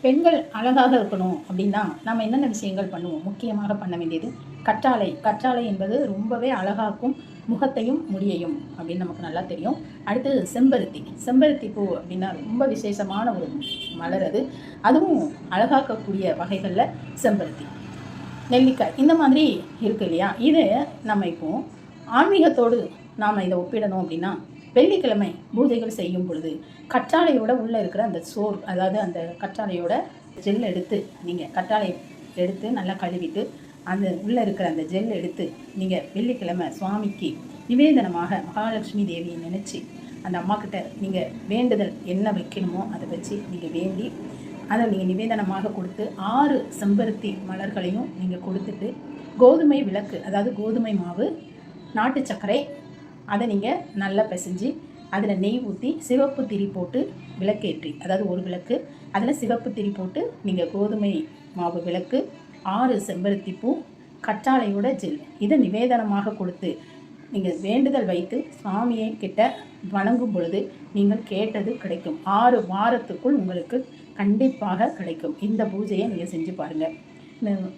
பெண்கள் அழகாக இருக்கணும் அப்படின்னா நம்ம என்னென்ன விஷயங்கள் பண்ணுவோம்? முக்கியமாக பண்ண வேண்டியது கற்றாழை. கற்றாழை என்பது ரொம்பவே அழகாக்கும் முகத்தையும் முடியையும் அப்படின்னு நமக்கு நல்லா தெரியும். அடுத்தது செம்பருத்தி. செம்பருத்தி பூ அப்படின்னா ரொம்ப விசேஷமான ஒரு மலர் அது. அதுவும் அழகாக்கக்கூடிய வகைகளில் செம்பருத்தி. நெல்லிக்காய். இந்த மாதிரி இருக்கு இல்லையா? இது நம்ம இப்போ ஆன்மீகத்தோடு நாம் இதை ஒப்பிடணும் அப்படின்னா வெள்ளிக்கிழமை பூஜைகள் செய்யும் பொழுது கற்றாழையோட உள்ளே இருக்கிற அந்த சோர் அதாவது அந்த கற்றாழையோட ஜெல் எடுத்து நீங்கள் கற்றாழை எடுத்து நல்லா கழுவிட்டு அந்த உள்ளே இருக்கிற அந்த ஜெல் எடுத்து நீங்கள் வெள்ளிக்கிழமை சுவாமிக்கு நிவேதனமாக மகாலட்சுமி தேவியை நினச்சி அந்த அம்மாக்கிட்ட நீங்கள் வேண்டுதல் என்ன வைக்கணுமோ அதை வச்சு நீங்கள் வேண்டி அதை நீங்கள் நிவேதனமாக கொடுத்து ஆறு செம்பருத்தி மலர்களையும் நீங்கள் கொடுத்துட்டு கோதுமை விளக்கு அதாவது கோதுமை மாவு நாட்டு சர்க்கரை அதை நீங்கள் நல்லா பிசைஞ்சு அதில் நெய் ஊற்றி சிவப்பு திரி போட்டு விளக்கேற்றி. அதாவது ஒரு விளக்கு அதில் சிவப்பு திரி போட்டு நீங்கள் கோதுமை மாவு விளக்கு ஆறு செம்பருத்தி பூ கற்றாழையோட ஜெல். இதை நிவேதனமாக கொடுத்து நீங்கள் வேண்டுதல் வைத்து சுவாமியை கிட்ட வணங்கும் பொழுது நீங்கள் கேட்டது கிடைக்கும். ஆறு வாரத்துக்குள் உங்களுக்கு கண்டிப்பாக கிடைக்கும். இந்த பூஜையை நீங்கள் செஞ்சு பாருங்கள்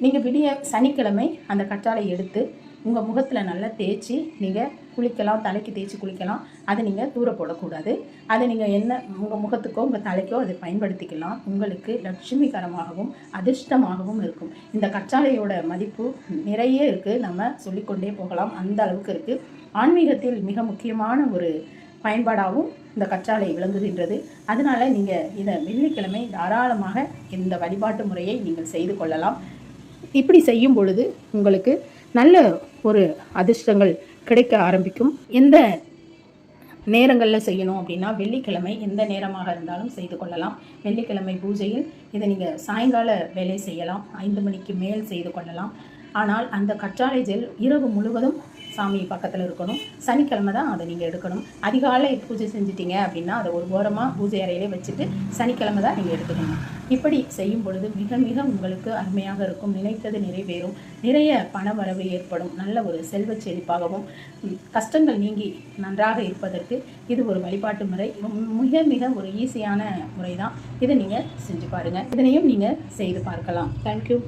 நீங்கள் விடிய சனிக்கிழமை அந்த கற்றாழை எடுத்து உங்கள் முகத்தில் நல்லா தேய்ச்சி நீங்கள் குளிக்கலாம் தலைக்கு தேய்ச்சி குளிக்கலாம். அதை நீங்கள் தூர போடக்கூடாது. அதை நீங்கள் என்ன உங்கள் முகத்துக்கோ உங்கள் தலைக்கோ அதை பயன்படுத்திக்கலாம். உங்களுக்கு லட்சுமிகரமாகவும் அதிர்ஷ்டமாகவும் இருக்கும். இந்த கற்றாழையோட மதிப்பு நிறைய இருக்குது நம்ம சொல்லிக்கொண்டே போகலாம். அந்த அளவுக்கு இருக்குது ஆன்மீகத்தில் மிக முக்கியமான ஒரு பயன்பாடாகவும் இந்த கற்றாழை விளங்குகின்றது. அதனால் நீங்கள் இதை வெள்ளிக்கிழமை தாராளமாக இந்த வழிபாட்டு முறையை நீங்கள் செய்து கொள்ளலாம். இப்படி செய்யும் பொழுது உங்களுக்கு நல்ல ஒரு அதிர்ஷ்டங்கள் கிடைக்க ஆரம்பிக்கும். எந்த நேரங்களில் செய்யணும் அப்படின்னா வெள்ளிக்கிழமை எந்த நேரமாக இருந்தாலும் செய்து கொள்ளலாம். வெள்ளிக்கிழமை பூஜையில் இதை நீங்கள் சாயங்கால வேலை செய்யலாம். ஐந்து மணிக்கு மேல் செய்து கொள்ளலாம். ஆனால் அந்த கற்றாழை ஜெல் இரவு முழுவதும் சாமி பக்கத்தில் இருக்கணும். சனிக்கிழமை தான் அதை நீங்கள் எடுக்கணும். அதிகாலை பூஜை செஞ்சிட்டிங்க அப்படின்னா அதை ஒரு ஓரமாக பூஜை அறையிலே வச்சுட்டு சனிக்கிழமை தான் நீங்கள் எடுத்துக்கணும். இப்படி செய்யும் பொழுது மிக மிக உங்களுக்கு அருமையாக இருக்கும். நினைத்தது நிறைவேறும். நிறைய பண வரவு ஏற்படும். நல்ல ஒரு செல்வ செழிப்பாகவும் கஷ்டங்கள் நீங்கி நன்றாக இருப்பதற்கு இது ஒரு வழிபாட்டு முறை. மிக மிக ஒரு ஈஸியான முறை தான் இதை நீங்கள் செஞ்சு பாருங்கள் இதனையும் நீங்கள் செய்து பார்க்கலாம். தேங்க்யூ